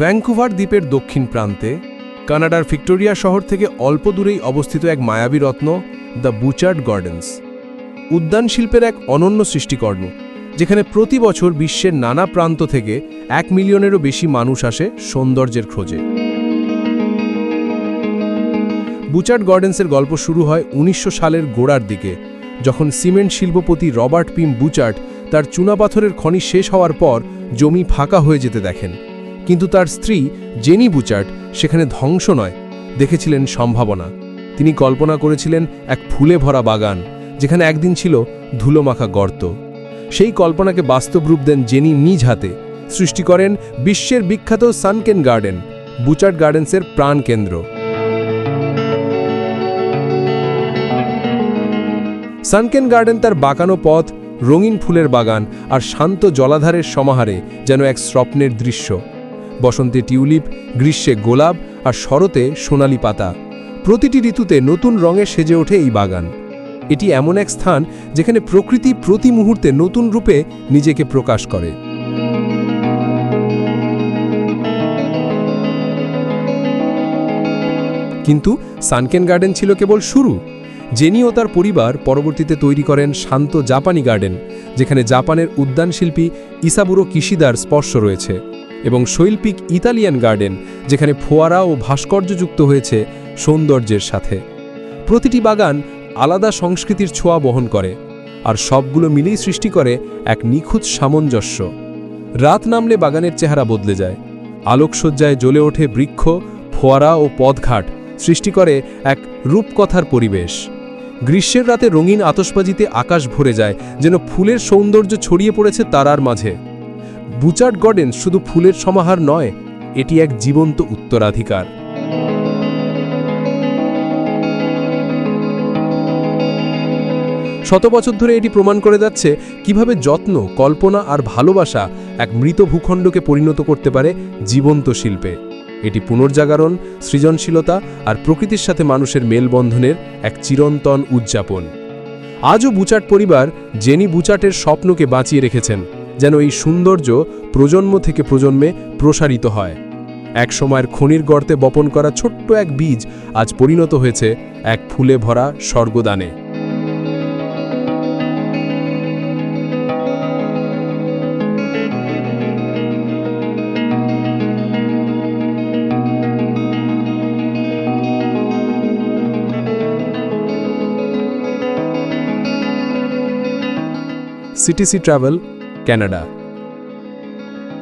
Vancouver দ্বীপের দক্ষিণ প্রান্তে, কানাডার ভিক্টোরিয়া শহর থেকে অল্প দূরেই অবস্থিত এক মায়াবী রত্ন, দ্য বুচার্ড গার্ডেন্স। উদ্যান শিল্পের এক অনন্য সৃষ্টিকর্ম, যেখানে প্রতি বছর বিশ্বের নানা প্রান্ত থেকে এক মিলিয়নেরও বেশি মানুষ আসে সৌন্দর্যের খোঁজে। বুচার্ড গার্ডেন্সের গল্প শুরু হয় উনিশশো সালের গোড়ার দিকে, যখন সিমেন্ট শিল্পপতি রবার্ট পিম বুচার্ড তার চুনাপাথরের খনি শেষ হওয়ার পর জমি ফাঁকা হয়ে যেতে দেখেন। কিন্তু তার স্ত্রী জেনি বুচার্ট সেখানে ধ্বংস নয়, দেখেছিলেন সম্ভাবনা। তিনি কল্পনা করেছিলেন এক ফুলে ভরা বাগান, যেখানে একদিন ছিল ধুলোমাখা গর্ত। সেই কল্পনাকে বাস্তব রূপ দেন জেনি নিজ হাতে। সৃষ্টি করেন বিশ্বের বিখ্যাত সানকেন গার্ডেন বুচার্ট গার্ডেন্সের প্রাণকেন্দ্র সানকেন গার্ডেন তার বাঁকানো পথ, রঙিন ফুলের বাগান আর শান্ত জলাধারের সমাহারে যেন এক স্বপ্নের দৃশ্য। বসন্তে টিউলিপ, গ্রীষ্মে গোলাপ আর শরতে সোনালি পাতা। প্রতিটি ঋতুতে নতুন রঙে সেজে ওঠে এই বাগান। এটি এমন এক স্থান যেখানে প্রকৃতি প্রতি মুহূর্তে নতুন রূপে নিজেকে প্রকাশ করে। কিন্তু সানকেন গার্ডেন ছিল কেবল শুরু। জেনি ও তার পরিবার পরবর্তীতে তৈরি করেন শান্ত জাপানি গার্ডেন, যেখানে জাপানের উদ্যান শিল্পী ইসাবুরো কিশিদার স্পর্শ রয়েছে। এবং শৈল্পিক ইতালিয়ান গার্ডেন, যেখানে ফোয়ারা ও ভাস্কর্য যুক্ত হয়েছে সৌন্দর্যের সাথে। প্রতিটি বাগান আলাদা সংস্কৃতির ছোঁয়া বহন করে, আর সবগুলো মিলেই সৃষ্টি করে এক নিখুঁত সামঞ্জস্য। রাত নামলে বাগানের চেহারা বদলে যায়। আলোকসজ্জায় জ্বলে ওঠে বৃক্ষ, ফোয়ারা ও পথঘাট, সৃষ্টি করে এক রূপকথার পরিবেশ। গ্রীষ্মের রাতে রঙিন আতসবাজিতে আকাশ ভরে যায়, যেন ফুলের সৌন্দর্য ছড়িয়ে পড়েছে তারার মাঝে। বুচার্ড গার্ডেন শুধু ফুলের সমাহার নয়, এটি এক জীবন্ত উত্তরাধিকার। শত বছর ধরে এটি প্রমাণ করে যাচ্ছে কীভাবে যত্ন, কল্পনা আর ভালোবাসা এক মৃত ভূখণ্ডকে পরিণত করতে পারে জীবন্ত শিল্পে। এটি পুনর্জাগরণ, সৃজনশীলতা আর প্রকৃতির সাথে মানুষের মেলবন্ধনের এক চিরন্তন উদযাপন। আজও বুচাট পরিবার জেনি বুচাটের স্বপ্নকে বাঁচিয়ে রেখেছেন। যেন এই সৌন্দর্য প্রজন্ম থেকে প্রজন্মে প্রসারিত হয়। এক সময়ের খনির গর্তে বপন করা ছোট্ট এক বীজ আজ পরিণত হয়েছে এক ফুলে ভরা স্বর্গদানে। CTC travel Canada.